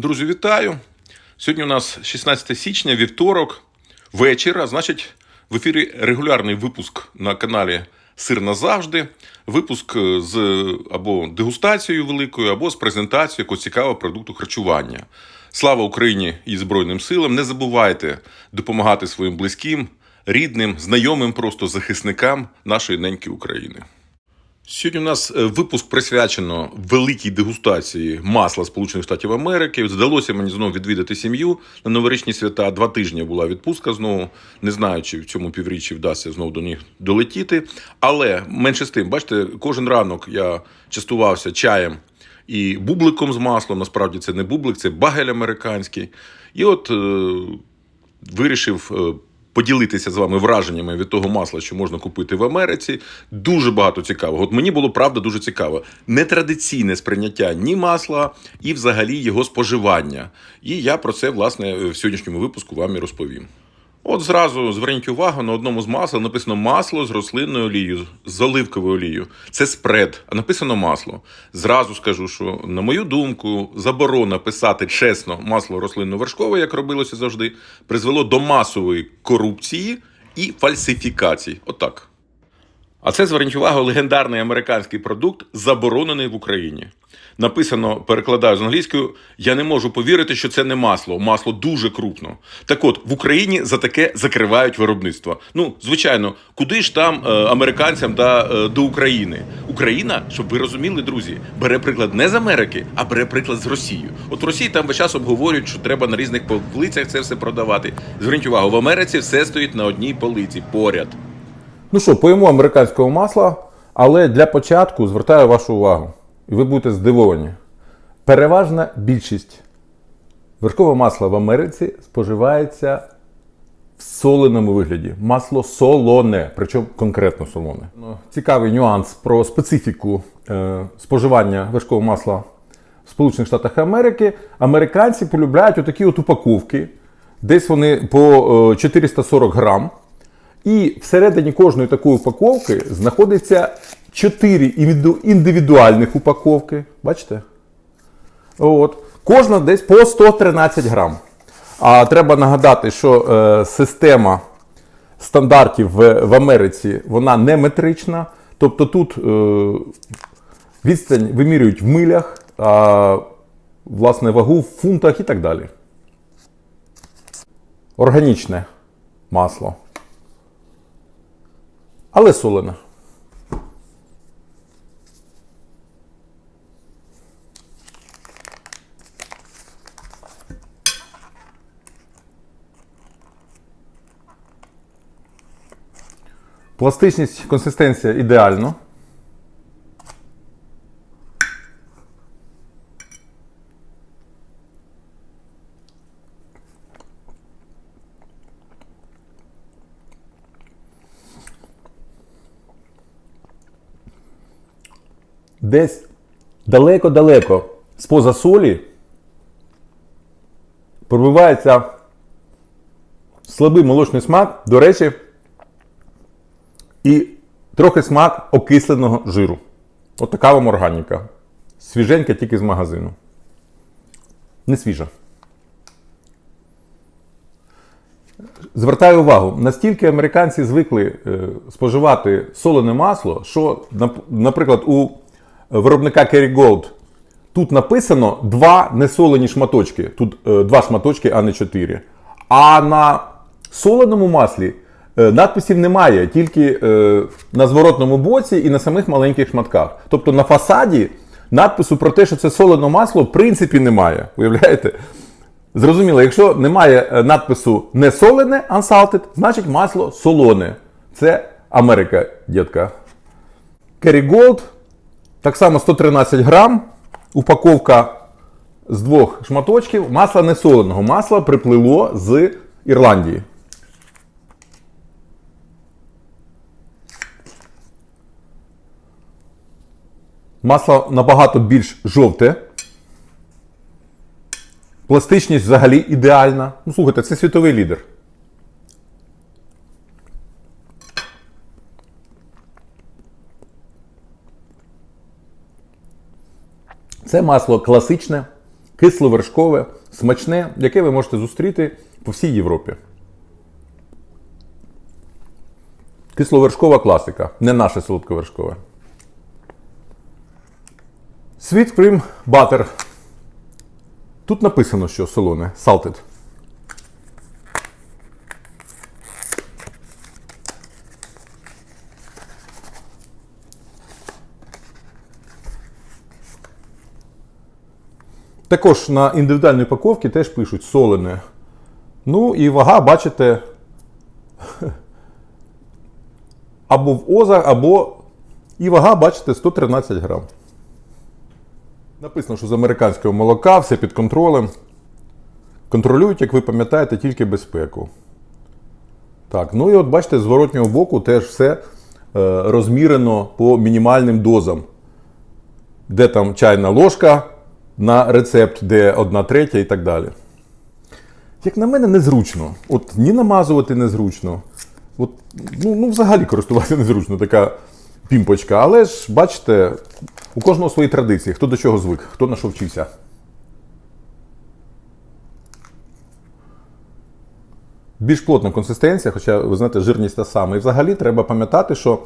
Друзі, вітаю! Сьогодні у нас 16 січня, вівторок, вечір, а значить, в ефірі регулярний випуск на каналі Сир назавжди. Випуск з або дегустацією великою, або з презентацією якогось цікавого продукту харчування. Слава Україні і Збройним силам! Не забувайте допомагати своїм близьким, рідним, знайомим просто захисникам нашої неньки України. Сьогодні у нас е, випуск присвячено великій дегустації масла Сполучених Штатів Америки. Здалося мені знову відвідати сім'ю на новорічні свята. Два тижні була відпустка знову. Не знаю, чи в цьому півріччі вдасться знову до них долетіти. Але менше з тим, бачите, кожен ранок я частувався чаєм і бубликом з маслом. Насправді це не бублик, це багель американський. І от е, вирішив. Поділитися з вами враженнями від того масла, що можна купити в Америці. Дуже багато цікавого. От мені було правда дуже цікаво. Нетрадиційне сприйняття ні масла, і взагалі його споживання. І я про це власне в сьогоднішньому випуску вам і розповім. От зразу зверніть увагу на одному з масел написано масло з рослинною олією, з оливковою олією. Це спред, а написано масло. Зразу скажу, що на мою думку, заборона писати чесно масло рослинно-вершкове, як робилося завжди, призвело до масової корупції і фальсифікацій. Отак. А це зверніть увагу, легендарний американський продукт, заборонений в Україні. Написано, перекладаю з англійською, я не можу повірити, що це не масло. Масло дуже крупно. Так от, в Україні за таке закривають виробництво. Ну, звичайно, куди ж там е, американцям та е, до України? Україна, щоб ви розуміли, друзі, бере приклад не з Америки, а бере приклад з Росії. От в Росії там весь час обговорюють, що треба на різних полицях це все продавати. Зверніть увагу, в Америці все стоїть на одній полиці поряд. Ну що, поїмо американського масла, але для початку звертаю вашу увагу, і ви будете здивовані. Переважна більшість вершкового масла в Америці споживається в соленому вигляді. Масло солоне, причому конкретно солоне. Ну, Цікавий нюанс про специфіку е, споживання вершкового масла в Сполучених Штатах Америки. Американці полюбляють отакі от упаковки. Десь вони по е, 440 грам. І всередині кожної такої упаковки знаходиться 4 індивідуальних упаковки. Бачите? От. Кожна десь по 113 грам. А треба нагадати, що е, система стандартів в, в Америці вона не метрична. Тобто тут е, відстань вимірюють в милях, а власне вагу в фунтах і так далі. Органічне масло але солене. Пластичність, консистенція ідеально. Десь далеко-далеко з-поза солі пробивається слабий молочний смак, до речі, і трохи смак окисленого жиру. От вам органіка. Свіженька тільки з магазину. Не свіжа. Звертаю увагу, настільки американці звикли е, споживати солене масло, що, наприклад, у виробника Kerrygold тут написано два несолені шматочки. Тут е, два шматочки, а не чотири. А на соленому маслі надписів немає, тільки е, на зворотному боці і на самих маленьких шматках. Тобто на фасаді надпису про те, що це солене масло, в принципі немає. Уявляєте? Зрозуміло, якщо немає е, надпису не солене unsalted, значить масло солоне. Це Америка, дітка. Kerrygold, так само 113 грам. Упаковка з двох шматочків. Масла не соленого. Масло приплило з Ірландії. Масло набагато більш жовте. Пластичність взагалі ідеальна. Ну, слухайте, це світовий лідер. Це масло класичне, кисловершкове, смачне, яке ви можете зустріти по всій Європі. Кисловершкова класика, не наше солодковершкове. Sweet Cream Butter. Тут написано, що солоне, salted. Також на індивідуальній упаковці теж пишуть солене. Ну і вага, бачите, або в озах, або і вага, бачите, 113 грам. Написано, що з американського молока все під контролем. Контролюють, як ви пам'ятаєте, тільки безпеку. Так, ну і от бачите, з зворотнього боку теж все е, розмірено по мінімальним дозам. Де там чайна ложка на рецепт, де одна третя і так далі. Як на мене, незручно. От ні намазувати незручно. От, ну, ну, взагалі користуватися незручно, така пімпочка. Але ж, бачите, у кожного свої традиції, хто до чого звик, хто на що вчився. Більш плотна консистенція, хоча ви знаєте, жирність та сама. І взагалі треба пам'ятати, що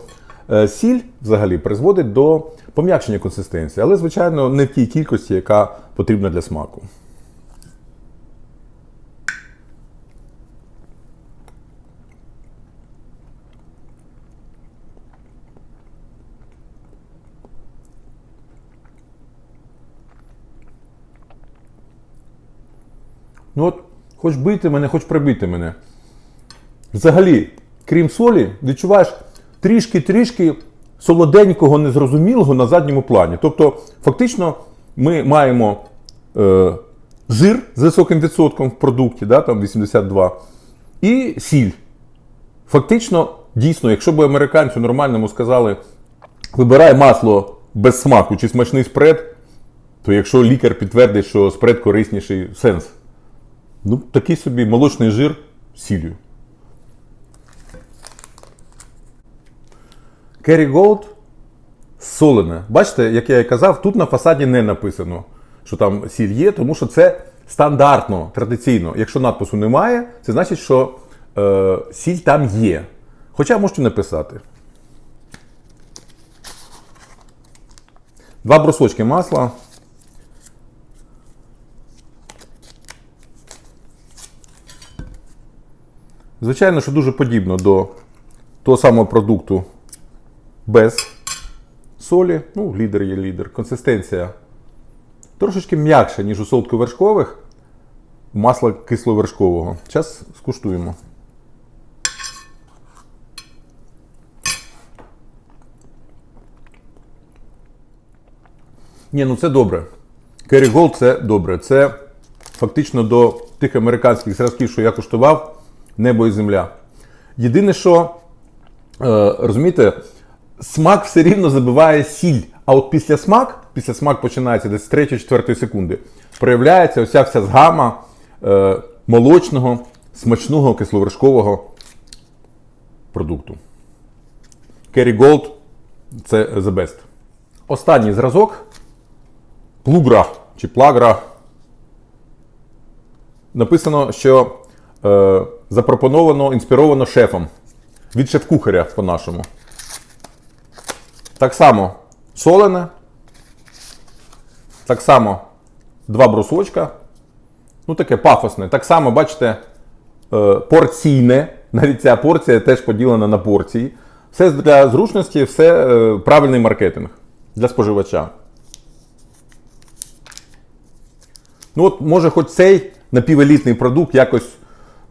е, сіль взагалі призводить до пом'якшення консистенції, але, звичайно, не в тій кількості, яка потрібна для смаку. Ну от, хоч бити мене, хоч прибити мене. Взагалі, крім солі, відчуваєш трішки-трішки солоденького, незрозумілого на задньому плані. Тобто, фактично, ми маємо е, жир з високим відсотком в продукті, да, там 82, і сіль. Фактично, дійсно, якщо б американцю нормальному сказали, вибирай масло без смаку чи смачний спред, то якщо лікар підтвердить, що спред корисніший, сенс. Ну, такий собі молочний жир з сіллю. Голд солене. Бачите, як я і казав, тут на фасаді не написано, що там сіль є, тому що це стандартно, традиційно. Якщо надпису немає, це значить, що е, сіль там є. Хоча можете написати. Два брусочки масла. Звичайно, що дуже подібно до того самого продукту без солі. Ну, лідер є лідер. Консистенція трошечки м'якша, ніж у солодковершкових масла кисловершкового. Зараз скуштуємо. Ні, ну це добре. Керрі Голд це добре. Це фактично до тих американських зразків, що я куштував, небо і земля. Єдине, що, е, розумієте, смак все рівно забиває сіль. А от після смак, після смак починається десь з 3-4 секунди, проявляється оця вся згама е, молочного, смачного кисловершкового продукту. Kerry Gold це the best. Останній зразок плугра чи плагра. Написано, що е, запропоновано, інспіровано шефом. Від шеф-кухаря по-нашому. Так само солене. Так само два брусочка. Ну, таке пафосне. Так само, бачите, е, порційне. Навіть ця порція теж поділена на порції. Все для зручності, все е, правильний маркетинг для споживача. Ну от, може, хоч цей напівелітний продукт якось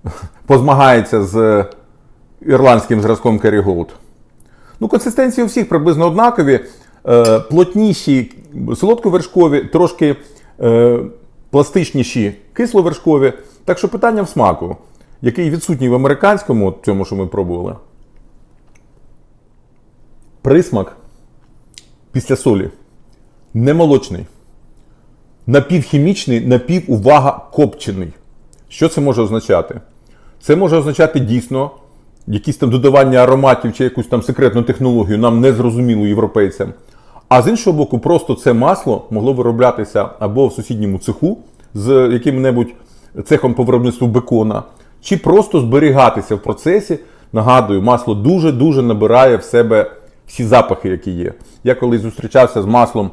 позмагається з ірландським зразком Kerry Gold. Ну, консистенції у всіх приблизно однакові. Е, плотніші солодковершкові, трошки е, пластичніші кисловершкові. Так що питання в смаку, який відсутній в американському, цьому, що ми пробували. Присмак після солі не молочний напівхімічний, напівувага копчений. Що це може означати? Це може означати дійсно якісь там додавання ароматів чи якусь там секретну технологію, нам не зрозумілу європейцям. А з іншого боку, просто це масло могло вироблятися або в сусідньому цеху, з яким-небудь цехом по виробництву бекона, чи просто зберігатися в процесі. Нагадую, масло дуже-дуже набирає в себе всі запахи, які є. Я колись зустрічався з маслом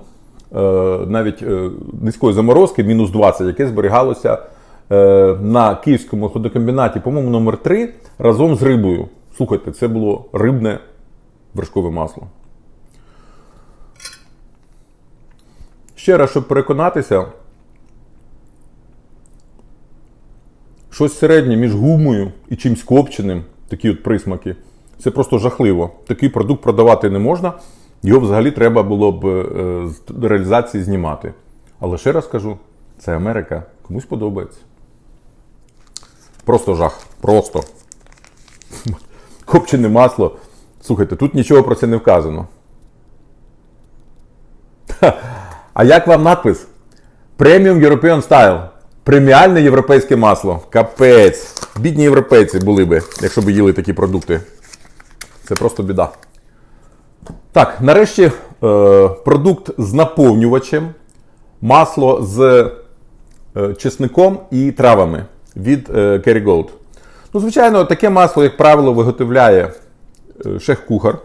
е, навіть е, низької заморозки, мінус 20, яке зберігалося на київському ходокомбінаті, по-моєму, номер 3 разом з рибою. Слухайте, це було рибне вершкове масло. Ще раз, щоб переконатися, щось середнє між гумою і чимсь копченим, такі от присмаки. Це просто жахливо. Такий продукт продавати не можна. Його взагалі треба було б е, з реалізації знімати. Але ще раз кажу, це Америка. Комусь подобається. Просто жах. Просто. Копчене масло. Слухайте, тут нічого про це не вказано. А як вам надпис? Premium European Style. Преміальне європейське масло. Капець. Бідні європейці були би, якщо б їли такі продукти. Це просто біда. Так, нарешті е, продукт з наповнювачем. Масло з е, чесником і травами від е, Kerrygold. Ну, звичайно, таке масло, як правило, виготовляє е, шеф-кухар.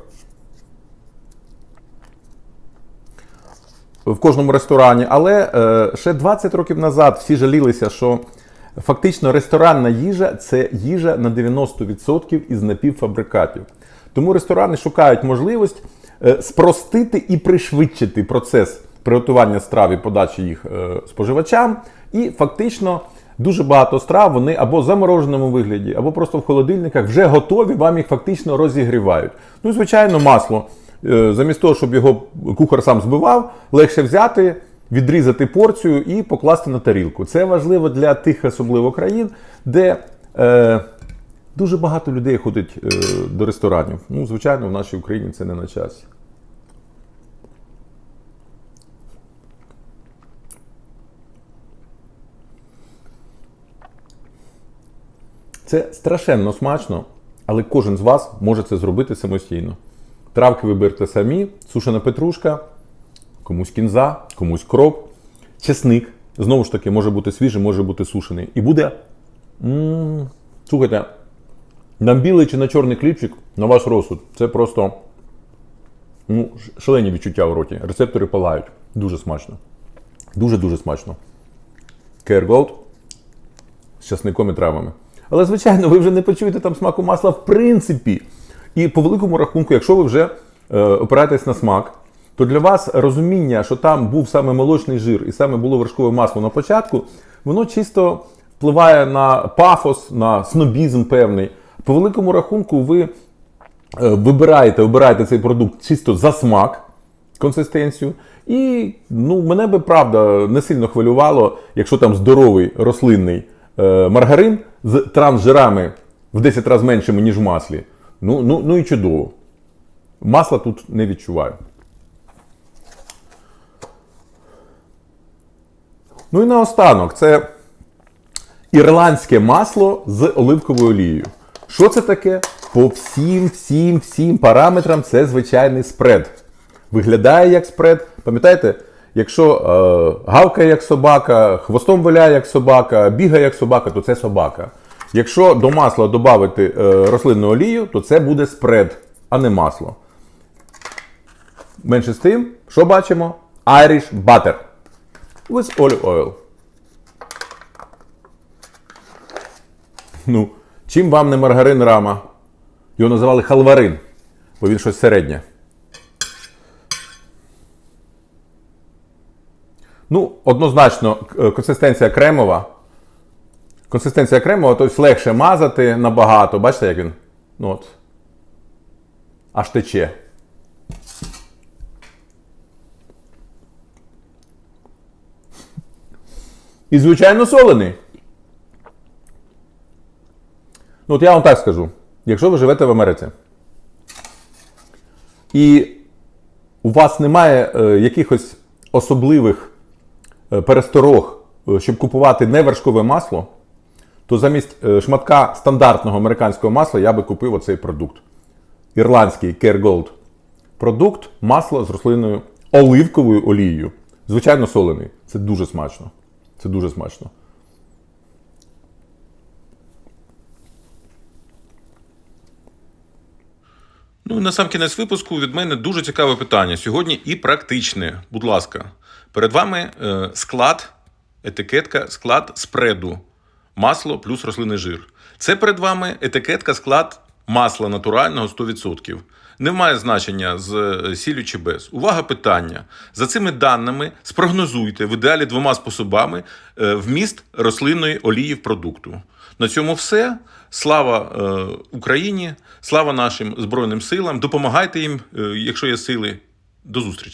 в кожному ресторані. Але е, ще 20 років назад всі жалілися, що фактично ресторанна їжа це їжа на 90% із напівфабрикатів. Тому ресторани шукають можливість е, спростити і пришвидшити процес приготування страв і подачі їх е, споживачам. І фактично дуже багато страв вони або в замороженому вигляді, або просто в холодильниках вже готові, вам їх фактично розігрівають. Ну звичайно, масло. Е, Замість того, щоб його кухар сам збивав, легше взяти, відрізати порцію і покласти на тарілку. Це важливо для тих, особливо країн, де е, дуже багато людей ходить е, до ресторанів. Ну, звичайно, в нашій Україні це не на часі. Це страшенно смачно, але кожен з вас може це зробити самостійно. Травки виберете самі, сушена петрушка, комусь кінза, комусь кроп, чесник. Знову ж таки, може бути свіжий, може бути сушений. І буде. м Слухайте, на білий чи на чорний хлібчик, на ваш розсуд. Це просто ну, шалені відчуття в роті. Рецептори палають. Дуже смачно. Дуже-дуже смачно. Керголд з часником і травами. Але, звичайно, ви вже не почуєте там смаку масла в принципі. І по великому рахунку, якщо ви вже е, опираєтесь на смак, то для вас розуміння, що там був саме молочний жир і саме було вершкове масло на початку, воно чисто впливає на пафос, на снобізм певний. По великому рахунку, ви е, вибираєте, обираєте цей продукт чисто за смак, консистенцію. І ну, мене би правда не сильно хвилювало, якщо там здоровий рослинний маргарин з трансжирами в 10 разів меншими, ніж в маслі. Ну, ну, ну і чудово. Масла тут не відчуваю. Ну і наостанок, це ірландське масло з оливковою олією. Що це таке? По всім, всім, всім параметрам це звичайний спред. Виглядає як спред. Пам'ятаєте, якщо е, гавкає як собака, хвостом виляє як собака, бігає як собака, то це собака. Якщо до масла додати е, рослинну олію, то це буде спред, а не масло. Менше з тим, що бачимо? Irish butter with olive oil. Ну, чим вам не маргарин рама? Його називали халварин, бо він щось середнє. Ну, однозначно, консистенція кремова. Консистенція кремова, тобто легше мазати набагато. Бачите, як він? Ну от. Аж тече. І, звичайно, солений. Ну, от я вам так скажу: якщо ви живете в Америці, і у вас немає е, якихось особливих е, пересторог, е, щоб купувати не вершкове масло, то замість е, шматка стандартного американського масла я би купив оцей продукт. Ірландський Kergold. Продукт масло з рослинною оливковою олією. Звичайно, солений. Це дуже смачно. Це дуже смачно. Ну і на сам кінець випуску від мене дуже цікаве питання. Сьогодні і практичне. Будь ласка, перед вами е, склад, етикетка, склад спреду. Масло плюс рослинний жир. Це перед вами етикетка, склад масла натурального 100%. Не має значення з е, сіллю чи без. Увага питання. За цими даними спрогнозуйте в ідеалі двома способами е, вміст рослинної олії в продукту. На цьому все. Слава е, Україні, слава нашим Збройним силам. Допомагайте їм, е, якщо є сили. До зустрічі.